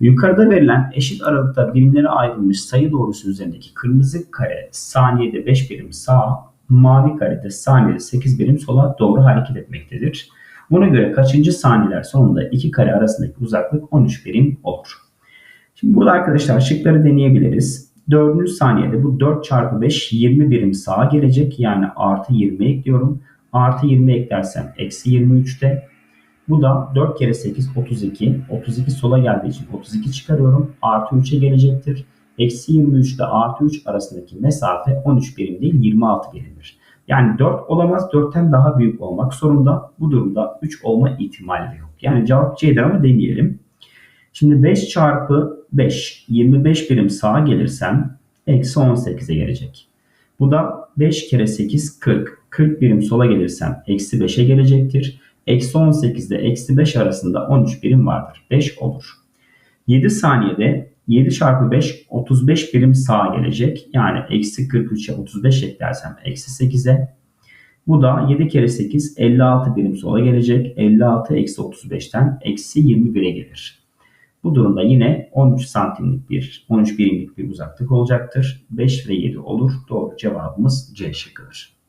Yukarıda verilen eşit aralıkta birimlere ayrılmış sayı doğrusu üzerindeki kırmızı kare saniyede 5 birim sağa, mavi karede saniyede 8 birim sola doğru hareket etmektedir. Buna göre kaçıncı saniyeler sonunda iki kare arasındaki uzaklık 13 birim olur. Şimdi burada arkadaşlar şıkları deneyebiliriz. 4. saniyede bu 4 çarpı 5 20 birim sağa gelecek. Yani artı 20 ekliyorum. Artı 20 eklersem eksi 23'te. Bu da 4 kere 8 32. 32 sola geldiği için 32 çıkarıyorum. Artı 3'e gelecektir. Eksi 23 ile artı 3 arasındaki mesafe 13 birim değil 26 birimdir. Yani 4 olamaz 4'ten daha büyük olmak zorunda. Bu durumda 3 olma ihtimali de yok. Yani cevap C'dir ama deneyelim. Şimdi 5 çarpı 5 25 birim sağa gelirsem eksi 18'e gelecek. Bu da 5 kere 8 40. 40 birim sola gelirsem eksi 5'e gelecektir. Eksi 18 ile eksi 5 arasında 13 birim vardır. 5 olur. 7 saniyede 7 çarpı 5 35 birim sağa gelecek. Yani eksi 43'e 35 eklersem eksi 8'e. Bu da 7 kere 8 56 birim sola gelecek. 56 eksi 35'ten eksi 21'e gelir. Bu durumda yine 13 santimlik bir 13 birimlik bir uzaklık olacaktır. 5 ve 7 olur. Doğru cevabımız C şıkkıdır.